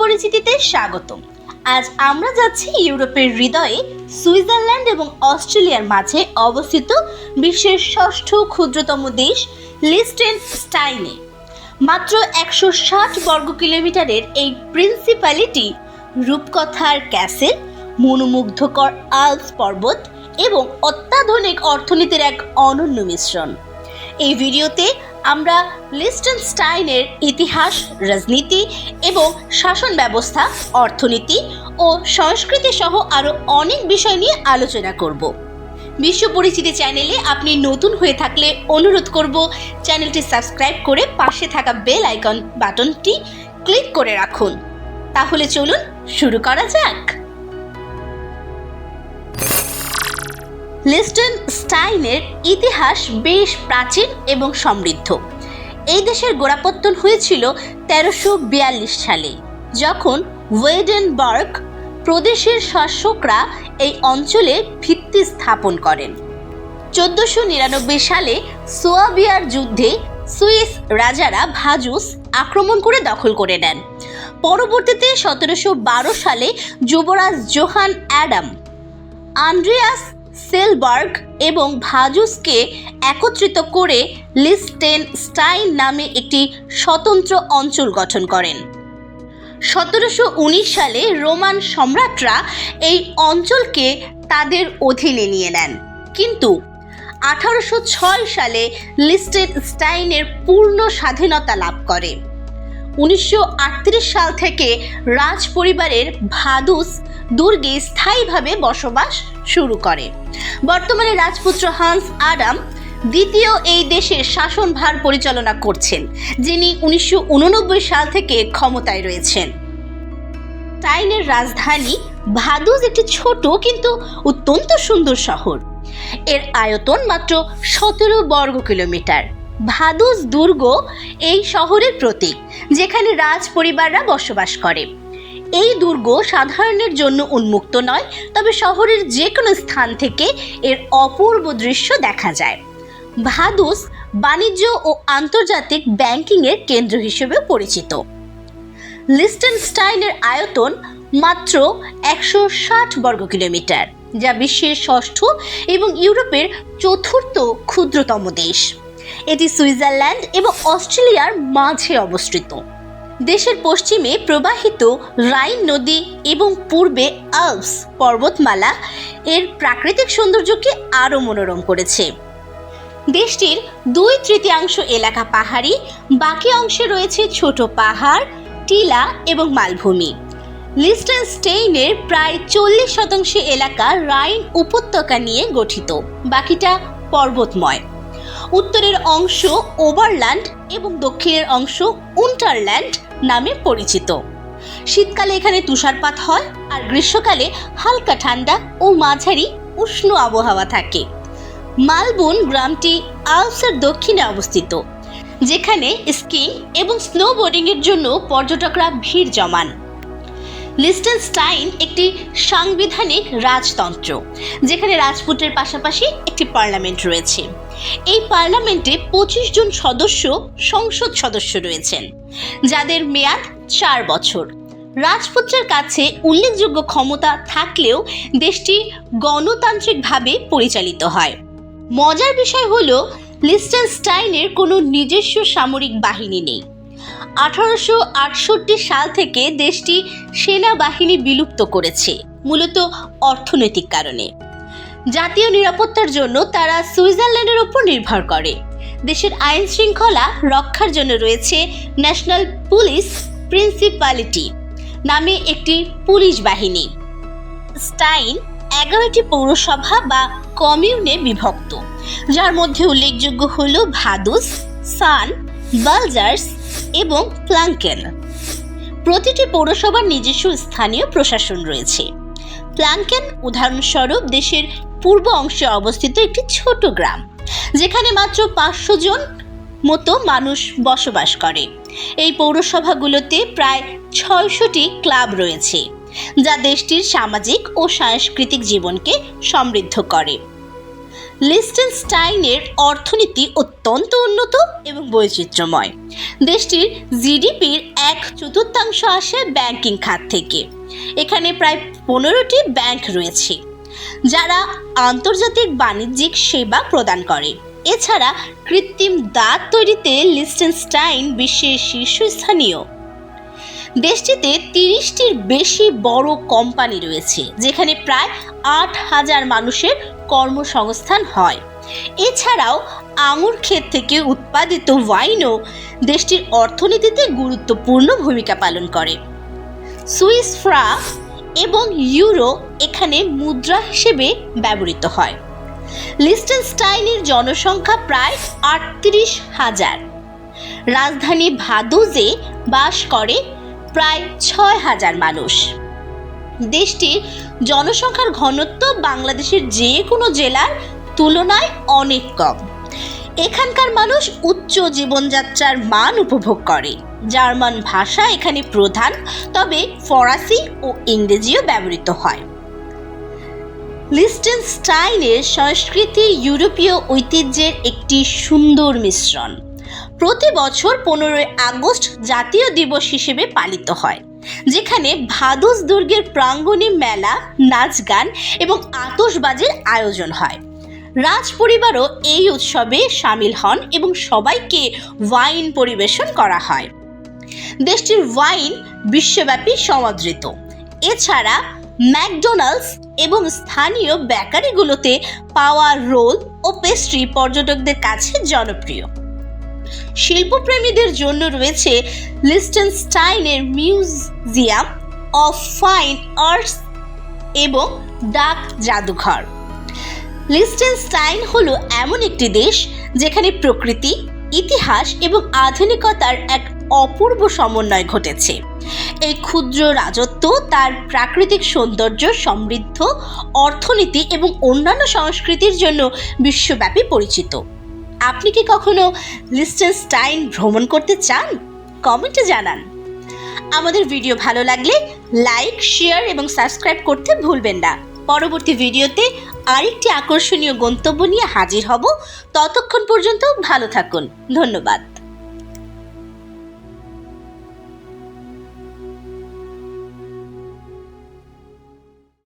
পরিচিতিতে স্বাগতম। আজ আমরা যাচ্ছি ইউরোপের হৃদয়ে, সুইজারল্যান্ড এবং অস্ট্রেলিয়ার মাঝে অবস্থিত বিশ্বের ষষ্ঠ ক্ষুদ্রতম দেশ, লিস্টেন স্টাইনে। মাত্র একশো ষাট বর্গ কিলোমিটারের এই প্রিন্সিপ্যালিটি রূপকথার ক্যাসেল, মনোমুগ্ধকর আলস পর্বত এবং অত্যাধুনিক অর্থনীতির এক অনন্য মিশ্রণ। এই ভিডিওতে আমরা লিস্টন স্টাইনের ইতিহাস, রাজনীতি এবং শাসন ব্যবস্থা, অর্থনীতি ও সংস্কৃতি সহ আরও অনেক বিষয় নিয়ে আলোচনা করব। বিশ্ব পরিচিতি চ্যানেলে আপনি নতুন হয়ে থাকলে অনুরোধ করব, চ্যানেলটি সাবস্ক্রাইব করে পাশে থাকা বেল আইকন বাটনটি ক্লিক করে রাখুন। তাহলে চলুন শুরু করা যাক। লিস্টন স্টাইনের ইতিহাস বেশ প্রাচীন এবং সমৃদ্ধ। এই দেশের গোড়াপত্তন হয়েছিল তেরোশো বিয়াল্লিশ সালে, যখন ওয়েডেনবার্গ প্রদেশের শাসকরা এই অঞ্চলে ভিত্তি স্থাপন করেন। চোদ্দশো নিরানব্বই সালে সোয়াবিয়ার যুদ্ধে সুইস রাজারা ভাজুস আক্রমণ করে দখল করে নেন। পরবর্তীতে সতেরোশো বারো সালে যুবরাজ জোহান অ্যাডাম আন্দ্রিয়াস সেলবার্গ এবং ভাজুসকে একত্রিত করে লিস্টেন স্টাইন নামে একটি স্বতন্ত্র অঞ্চল গঠন করেন। সতেরোশো উনিশ সালে রোমান সম্রাটরা এই অঞ্চলকে তাদের অধীনে নিয়ে নেন। কিন্তু আঠারোশো ছয় সালে লিস্টেন স্টাইনের পূর্ণ স্বাধীনতা লাভ করে। উনিশশো আটত্রিশ সাল থেকে রাজ পরিবারের ভাদুস দুর্গে স্থায়ীভাবে বসবাস শুরু করে। বর্তমানে রাজপুত্র হান্স আডাম দ্বিতীয় এই দেশের শাসনভার পরিচালনা করছেন, যিনি উনিশশো উননব্বই সাল থেকে ক্ষমতায় রয়েছেন। টাইনের রাজধানী ভাদুস একটি ছোট কিন্তু অত্যন্ত সুন্দর শহর। এর আয়তন মাত্র সতেরো বর্গ কিলোমিটার। ভাদুস দুর্গ এই শহরের প্রতীক, যেখানে রাজ পরিবাররা বসবাস করে। এই দুর্গ সাধারণের জন্য উন্মুক্ত নয়, তবে শহরের যে কোনো স্থান থেকে এর অপূর্ব দৃশ্য দেখা যায়। ভাদুস বাণিজ্য ও আন্তর্জাতিক ব্যাংকিংয়ের কেন্দ্র হিসেবে পরিচিত। লিস্টেনস্টাইনের আয়তন মাত্র একশো ষাট বর্গ কিলোমিটার, যা বিশ্বের ষষ্ঠ এবং ইউরোপের চতুর্থ ক্ষুদ্রতম দেশ। এটি সুইজারল্যান্ড এবং অস্ট্রেলিয়ার মাঝে অবস্থিত। দেশের পশ্চিমে প্রবাহিত রাইন নদী এবং পূর্বে আলপস পর্বতমালা এর প্রাকৃতিক সৌন্দর্যকে আরও মনোরম করেছে। দেশটির দুই তৃতীয়াংশ এলাকা পাহাড়ি, বাকি অংশে রয়েছে ছোট পাহাড়, টিলা এবং মালভূমি। লিস্টেনস্টেইনের প্রায় চল্লিশ শতাংশ এলাকা রাইন উপত্যকা নিয়ে গঠিত। বাকিটা পর্বতময়। উত্তরের অংশ ওভারল্যান্ড এবং দক্ষিণের অংশ উন্টারল্যান্ড নামে পরিচিত। শীতকালে এখানে তুষারপাত হয় আর গ্রীষ্মকালে হালকা ঠান্ডা ও মাঝারি উষ্ণ আবহাওয়া থাকে। মালবোন গ্রামটি আলসের দক্ষিণে অবস্থিত, যেখানে স্কিং এবং স্নোবোর্ডিংয়ের জন্য পর্যটকরা ভিড় জমান। লিস্টেনস্টাইন একটি সাংবিধানিক রাজতন্ত্র, যেখানে রাজপুতের পাশাপাশি একটি পার্লামেন্ট রয়েছে। এই পার্লামেন্টে পঁচিশ জন সদস্য, সংসদ সদস্য রয়েছেন, যাদের মেয়াদ চার বছর। রাজপুত্রের কাছে উল্লেখযোগ্য ক্ষমতা থাকলেও দেশটি গণতান্ত্রিকভাবে পরিচালিত হয়। মজার বিষয় হলো লিস্টেনস্টাইনের কোনো নিজস্ব সামরিক বাহিনী নেই। আঠারোশো আটষট্টি সাল থেকে দেশটি সেনাবাহিনী বিলুপ্ত করেছে, মূলত অর্থনৈতিক কারণে। জাতীয় নিরাপত্তার জন্য তারা সুইজারল্যান্ডের ওপর নির্ভর করে। দেশের আইন শৃঙ্খলা রক্ষার জন্য রয়েছে ন্যাশনাল পুলিশ প্রিন্সিপালিটি নামে একটি পুলিশ বাহিনী। স্টাইন এগারোটি পৌরসভা বা কমিউনে বিভক্ত, যার মধ্যে উল্লেখযোগ্য হল ভাদুস, সান, বালজার্স এবং প্লাঙ্কেন। প্রতিটি পৌরসভার নিজস্ব স্থানীয় প্রশাসন রয়েছে। প্লাঙ্কেন উদাহরণস্বরূপ দেশের পূর্ব অংশে অবস্থিত একটি ছোট গ্রাম, যেখানে মাত্র পাঁচশো জন মতো মানুষ বসবাস করে। এই পৌরসভাগুলোতে প্রায় ছয়শটি ক্লাব রয়েছে, যা দেশটির সামাজিক ও সাংস্কৃতিক জীবনকে সমৃদ্ধ করে। লিস্টেনস্টাইনের অর্থনীতি অত্যন্ত উন্নত এবং বৈচিত্র্যময়। দেশটির জিডিপির এক চতুর্থাংশ আসে ব্যাংকিং খাত থেকে। এখানে প্রায় পনেরোটি ব্যাংক রয়েছে, যারা আন্তর্জাতিক বাণিজ্যিক সেবা প্রদান করে। এছাড়া কৃত্রিম দাঁত তৈরিতে লিস্টেনস্টাইন বিশ্বের শীর্ষস্থানীয়। দেশটিতে তিরিশটির বেশি বড় কোম্পানি রয়েছে, যেখানে প্রায় আট হাজার মানুষের কর্মসংস্থান হয়। এছাড়াও আঙুর ক্ষেত থেকে উৎপাদিত ওয়াইনও দেশটির অর্থনীতিতে গুরুত্বপূর্ণ ভূমিকা পালন করে। সুইস ফ্রা এবং ইউরো এখানে মুদ্রা হিসেবে ব্যবহৃত হয়। লিস্টেনস্টাইনের জনসংখ্যা প্রায় আটত্রিশ হাজার। রাজধানী ভাদুজে বাস করে প্রায় ছয় হাজার মানুষ। দেশটির জনসংখ্যার ঘনত্ব বাংলাদেশের যে কোনো জেলার তুলনায় অনেক কম। এখানকার মানুষ উচ্চ জীবনযাত্রার মান উপভোগ করে। জার্মান ভাষা এখানে প্রধান, তবে ফরাসি ও ইংরেজিও ব্যবহৃত হয়। লিস্টেনস্টাইনের সংস্কৃতি ইউরোপীয় ঐতিহ্যের একটি সুন্দর মিশ্রণ। প্রতি বছর পনেরোই আগস্ট জাতীয় দিবস হিসেবে পালিত হয়। যেখানে ভাদুস দুর্গের প্রাঙ্গণে মেলা, নাচ গান এবং আতশবাজির আয়োজন হয়। রাজ পরিবারও এই উৎসবে সামিল হন এবং সবাইকে ওয়াইন পরিবেশন করা হয়। দেশটির ওয়াইন বিশ্বব্যাপী সমাদৃত। এছাড়া ম্যাকডোনাল্ডস এবং স্থানীয় বেকারিগুলোতে পাওয়া রোল ও পেস্ট্রি পর্যটকদের কাছে জনপ্রিয়। শিল্পপ্রেমীদের জন্য রয়েছে লিস্টেনস্টাইনের মিউজিয়াম অফ ফাইন আর্টস এবং ডাক জাদুঘর। লিস্টেনস্টাইন হলো এমন একটি দেশ যেখানে প্রকৃতি, ইতিহাস এবং আধুনিকতার এক অপূর্ব সমন্বয় ঘটেছে। এই ক্ষুদ্র রাজত্ব, তার প্রাকৃতিক সৌন্দর্য, সমৃদ্ধ অর্থনীতি এবং অন্যান্য সংস্কৃতির জন্য বিশ্বব্যাপী পরিচিত। আপনি কি কখনো লিস্টেনস্টাইন ভ্রমণ করতে চান? কমেন্টে জানান। আমাদের ভিডিও ভালো লাগলে লাইক, শেয়ার এবং সাবস্ক্রাইব করতে ভুলবেন না। পরবর্তী ভিডিওতে আরেকটি আকর্ষণীয় গন্তব্য নিয়ে হাজির হব। ততক্ষণ পর্যন্ত ভালো থাকুন। ধন্যবাদ।